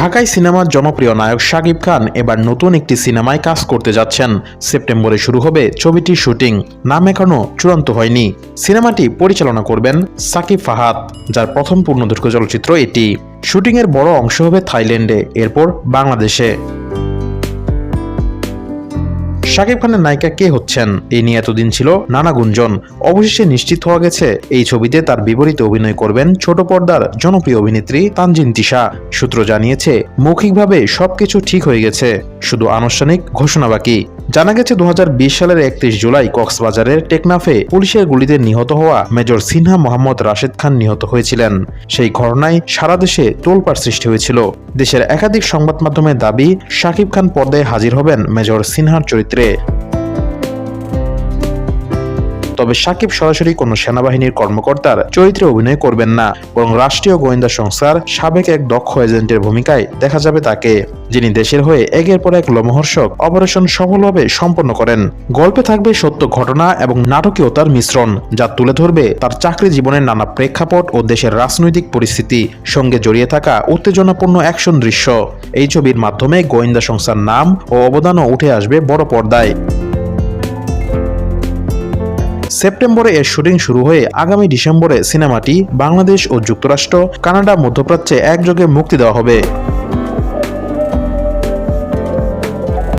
ঢাকায় সিনেমার জনপ্রিয় নায়ক শাকিব খান এবার নতুন একটি সিনেমায় কাজ করতে যাচ্ছেন। সেপ্টেম্বরে শুরু হবে ছবিটির শুটিং। নাম এখনও চূড়ান্ত হয়নি। সিনেমাটি পরিচালনা করবেন সাকিব ফাহাদ, যার প্রথম পূর্ণদৈর্ঘ্য চলচ্চিত্র এটি। শুটিংয়ের বড় অংশ হবে থাইল্যান্ডে, এরপর বাংলাদেশে। শাকিব খানের নায়িকা কে হচ্ছেন? এই নিয়ে এতদিন ছিল নানা গুঞ্জন। অবশেষে নিশ্চিত হওয়া গেছে, এই ছবিতে তার বিপরীতে অভিনয় করবেন ছোট পর্দার জনপ্রিয় অভিনেত্রী তানজিন তিশা। সূত্র জানিয়েছে, মৌখিকভাবে সবকিছু ঠিক হয়ে গেছে, শুধু আনুষ্ঠানিক ঘোষণা বাকি। জানা গেছে দু হাজার বিশ সালের একত্রিশ জুলাই কক্সবাজারের টেকনাফে পুলিশের গুলিতে নিহত হওয়া মেজর সিনহা মোহাম্মদ রাশেদ খান নিহত হয়েছিলেন। সেই ঘটনায় সারা দেশে তোলপাড় সৃষ্টি হয়েছিল। দেশের একাধিক সংবাদ মাধ্যমের দাবি, শাকিব খান পর্দায় হাজির হবেন মেজর সিনহার চরিত্রে। তবে সাকিব সরাসরি কোনো সেনাবাহিনীর কর্মকর্তার চরিত্রে অভিনয় করবেন না। বরং রাষ্ট্রীয় গোয়েন্দা সংস্থার সাবেক এক দক্ষ এজেন্টের ভূমিকায় দেখা যাবে তাকে, যিনি দেশের হয়ে একের পর এক লোমহর্ষক অপারেশন সফলভাবে সম্পন্ন করেন। গল্পে থাকবে সত্য ঘটনা এবং নাটকীয়তার মিশ্রণ, যা তুলে ধরবে তার চাকরি জীবনের নানা প্রেক্ষাপট ও দেশের রাজনৈতিক পরিস্থিতি। সঙ্গে জড়িয়ে থাকা উত্তেজনাপূর্ণ অ্যাকশন দৃশ্য। এই ছবির মাধ্যমে গোয়েন্দা সংস্থার নাম ও অবদানও উঠে আসবে বড় পর্দায়। সেপ্টেম্বরে এর শুটিং শুরু হয়ে আগামী ডিসেম্বরে সিনেমাটি বাংলাদেশ ও যুক্তরাষ্ট্র, কানাডা, মধ্যপ্রাচ্যে একযোগে মুক্তি দেওয়া হবে।